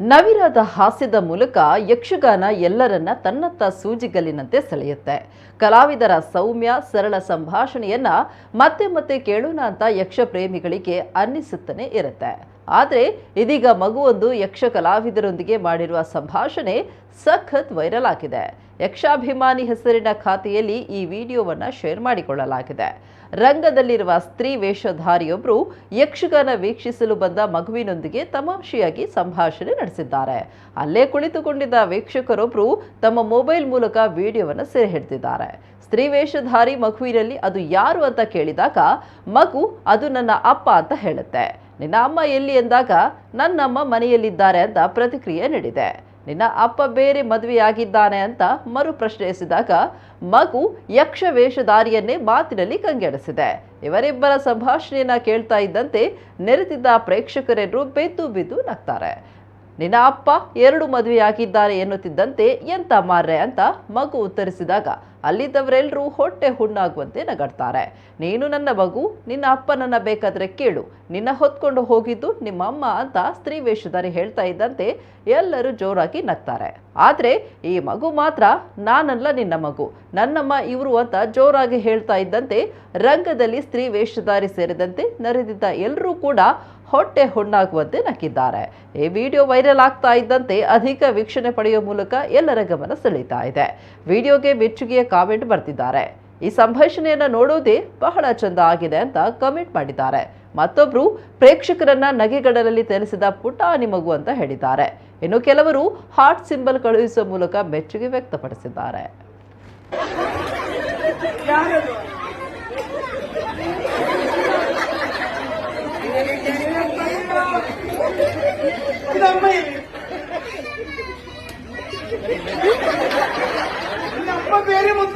ನವಿರಾದ ಹಾಸ್ಯದ ಮೂಲಕ ಯಕ್ಷಗಾನ ಎಲ್ಲರನ್ನ ತನ್ನತ್ತ ಸೂಜಿಗಲ್ಲಿನಂತೆ ಸೆಳೆಯುತ್ತೆ. ಕಲಾವಿದರ ಸೌಮ್ಯ, ಸರಳ ಸಂಭಾಷಣೆಯನ್ನ ಮತ್ತೆ ಮತ್ತೆ ಕೇಳೋಣ ಅಂತ ಯಕ್ಷ ಪ್ರೇಮಿಗಳಿಗೆ ಅನ್ನಿಸುತ್ತಲೇ ಇರುತ್ತೆ. ಆದರೆ ಇದೀಗ ಮಗುವೊಂದು ಯಕ್ಷ ಕಲಾವಿದರೊಂದಿಗೆ ಮಾಡಿರುವ ಸಂಭಾಷಣೆ ಸಖತ್ ವೈರಲ್ ಆಗಿದೆ. ಯಕ್ಷಾಭಿಮಾನಿ ಹೆಸರಿನ ಖಾತೆಯಲ್ಲಿ ಈ ವಿಡಿಯೋವನ್ನು ಶೇರ್ ಮಾಡಿಕೊಳ್ಳಲಾಗಿದೆ. ರಂಗದಲ್ಲಿರುವ ಸ್ತ್ರೀ ವೇಷಧಾರಿಯೊಬ್ಬರು ಯಕ್ಷಗಾನ ವೀಕ್ಷಿಸಲು ಬಂದ ಮಗುವಿನೊಂದಿಗೆ ತಮಾಷೆಯಾಗಿ ಸಂಭಾಷಣೆ ನಡೆಸಿದ್ದಾರೆ. ಅಲ್ಲೇ ಕುಳಿತುಕೊಂಡಿದ್ದ ವೀಕ್ಷಕರೊಬ್ಬರು ತಮ್ಮ ಮೊಬೈಲ್ ಮೂಲಕ ವಿಡಿಯೋವನ್ನು ಸೆರೆ ಹಿಡಿದಿದ್ದಾರೆ ಸ್ತ್ರೀ ವೇಷಧಾರಿ ಮಗುವಿನಲ್ಲಿ ಅದು ಯಾರು ಅಂತ ಕೇಳಿದಾಗ, ಮಗು, ಅದು ನನ್ನ ಅಪ್ಪ ಅಂತ ಹೇಳುತ್ತೆ. ನಿನ್ನ ಅಮ್ಮ ಎಲ್ಲಿ? ಎಂದಾಗ, ನನ್ನಮ್ಮ ಮನೆಯಲ್ಲಿದ್ದಾರೆ ಅಂತ ಪ್ರತಿಕ್ರಿಯೆ ನೀಡಿದೆ. ನಿನ್ನ ಅಪ್ಪ ಬೇರೆ ಮದುವೆಯಾಗಿದ್ದಾನೆ ಅಂತ ಮರು ಪ್ರಶ್ನಿಸಿದಾಗ ಮಗು ಯಕ್ಷ ವೇಷಧಾರಿಯನ್ನೇ ಮಾತಿನಲ್ಲಿ ಕಂಗೆಡಿಸಿದೆ. ಇವರಿಬ್ಬರ ಸಂಭಾಷಣೆಯನ್ನ ಕೇಳ್ತಾ ಇದ್ದಂತೆ ನೆರೆದಿದ್ದ ಪ್ರೇಕ್ಷಕರೆಲ್ಲರೂ ಬೆದ್ದು ಬಿದ್ದು ನಗ್ತಾರೆ. ನಿನ್ನ ಅಪ್ಪ ಎರಡು ಮದುವೆಯಾಗಿದ್ದಾರೆ ಎನ್ನುತ್ತಿದ್ದಂತೆ ಎಂತ ಮಾರ್ರೆ ಅಂತ ಮಗು ಉತ್ತರಿಸಿದಾಗ, ಅಲ್ಲಿದ್ದವರೆಲ್ಲರೂ ಹೊಟ್ಟೆ ಹುಣ್ಣಾಗುವಂತೆ ನಗಡ್ತಾರೆ. ನೀನು ನನ್ನ ಮಗು, ನಿನ್ನ ಅಪ್ಪನನ್ನ ಬೇಕಾದ್ರೆ ಕೇಳು. ನಿನ್ನ ಹೊತ್ಕೊಂಡು ಹೋಗಿದ್ದು ನಿಮ್ಮ ಅಮ್ಮ ಅಂತ ಸ್ತ್ರೀ ವೇಷಧಾರಿ ಹೇಳ್ತಾ ಇದ್ದಂತೆ ಎಲ್ಲರೂ ಜೋರಾಗಿ ನಗ್ತಾರೆ. ಆದ್ರೆ ಈ ಮಗು ಮಾತ್ರ ನಾನಲ್ಲ ನಿನ್ನ ಮಗು, ನನ್ನಮ್ಮ ಇವರು ಅಂತ ಜೋರಾಗಿ ಹೇಳ್ತಾ ಇದ್ದಂತೆ ರಂಗದಲ್ಲಿ ಸ್ತ್ರೀ ವೇಷಧಾರಿ ಸೇರಿದಂತೆ ನರೆದಿದ್ದ ಎಲ್ಲರೂ ಕೂಡ ಹೊಟ್ಟೆ ಹುಣ್ಣಾಗುವಂತೆ ನಕ್ಕಿದ್ದಾರೆ. ಈ ವಿಡಿಯೋ ವೈರಲ್ ಆಗ್ತಾ ಇದ್ದಂತೆ ಅಧಿಕ ವೀಕ್ಷಣೆ ಪಡೆಯುವ ಮೂಲಕ ಎಲ್ಲರ ಗಮನ ಸೆಳೀತಾ ಇದೆ. ವಿಡಿಯೋಗೆ ಮೆಚ್ಚುಗೆಯ ಕಾಮೆಂಟ್ ಬರ್ತಿದ್ದಾರೆ. ಈ ಸಂಭಾಷಣೆಯನ್ನು ನೋಡೋದೇ ಬಹಳ ಚಂದ ಆಗಿದೆ ಅಂತ ಕಮೆಂಟ್ ಮಾಡಿದ್ದಾರೆ. ಮತ್ತೊಬ್ರು ಪ್ರೇಕ್ಷಕರನ್ನ ನಗೆಗಡಲಲ್ಲಿ ತರಿಸಿದ ಪುಟಾಣಿ ಮಗು ಅಂತ ಹೇಳಿದ್ದಾರೆ. ಇನ್ನು ಕೆಲವರು ಹಾರ್ಟ್ ಸಿಂಬಲ್ ಕಳುಹಿಸುವ ಮೂಲಕ ಮೆಚ್ಚುಗೆ ವ್ಯಕ್ತಪಡಿಸಿದ್ದಾರೆ ಇದಮ್ಮ ಇಲ್ಲಿ. ನಿನ್ನ ಅಮ್ಮ ಬೇರೆ ಮದುವೆ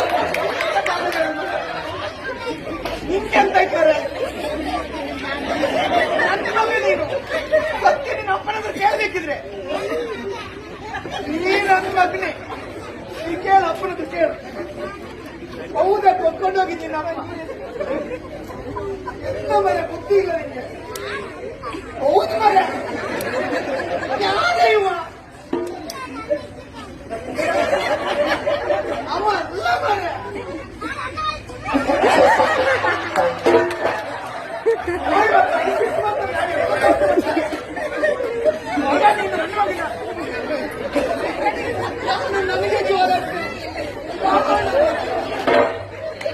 ಹೌದಾ ಕೊಟ್ಕೊಂಡು ಹೋಗಿದ್ದೀನಿ ಅಮ್ಮ ಎಂತ ಮರ ಬುದ್ಧಿ ಇಲ್ಲ ನಿಂಗೆ